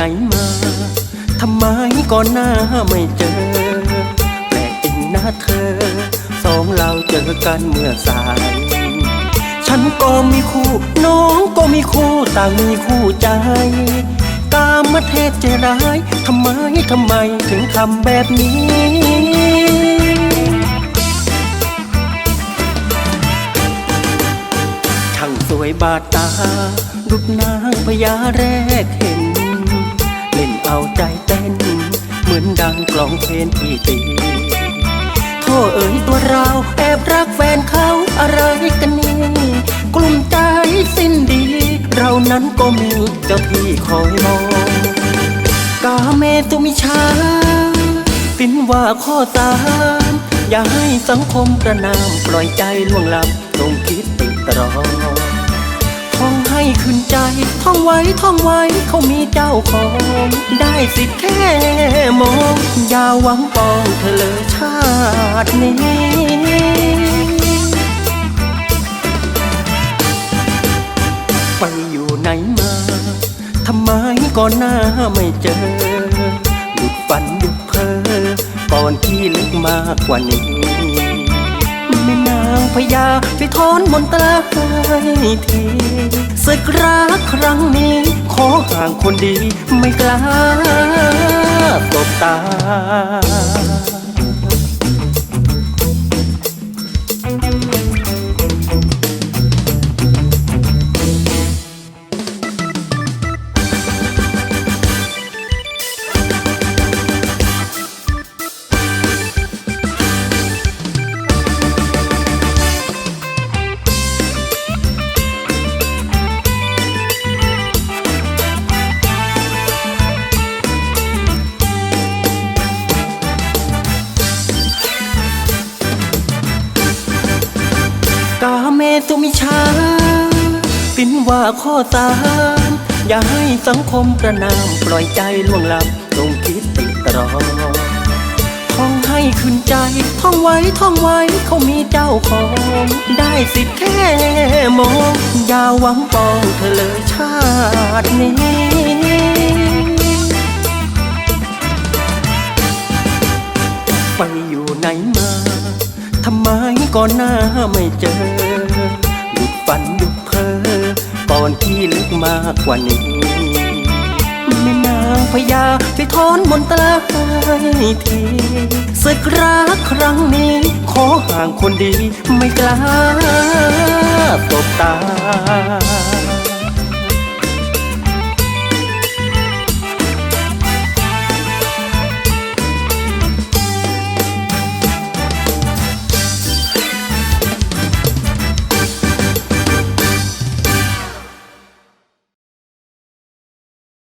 ไหนมาทำไมก่อนหน้าไม่เจอแปลกจริงนะเธอ สองเราเจอกันเมื่อสาย ฉันก็มีคู่ น้องก็มีคู่ต่างมีคู่ใจ กามเทพใจร้ายทำไมทำไมถึงทำแบบนี้ช่างสวยบาดตา ดุดนางพญาแรกเห็น เล่นเอาใจเต้น เหมือนดังกลองเพลงที่ตีโทษเอ๋ยตัวเราแอบรักแฟนเขาอะไรกันนี่กลุ่มใจสิ้นดี เรานั้นก็มีเจ้าที่คอยมองกาเมตุมิชาสินว่าข้อสามอย่าให้สังคมประนาม ปล่อยใจล่วงลับตรงคิดติดตรอง ขึ้นใจ ท่องไว้ท่องไว้เขามีเจ้าของ ได้สิแค่มอง อย่าหวังปองเธอเลยชาตินี้ไปอยู่ไหนมา ทำไมก่อนหน้าไม่เจอหยุดฝันหยุดเพอก่อนที่ลึกมากกว่านี้แม่นางพญา อนมนตราให้ทีศึกรักครั้งนี้ ขอห่างคนดีไม่กล้าตบตา กาเมตุมิชาสินว่าข้อสามอย่าให้สังคมประนามปล่อยใจล่วงลับตรงคิดติดตรองท่องให้ขึ้นใจท่องไว้ท่องไว้เขามีเจ้าของ ได้สิทธิ์แค่มองอย่าหวังปองเธอเลยชาตินี้ไปอยู่ไหนมา ทำไมก่อนหน้าไม่เจอ หลุดฝันหยุดเพ้อตอนที่ลึกมากกว่านี้แม่นางพญาช่วยถอนมนตราให้ทีสึกรักครั้งนี้ ขอห่างคนดีไม่กล้าตบตา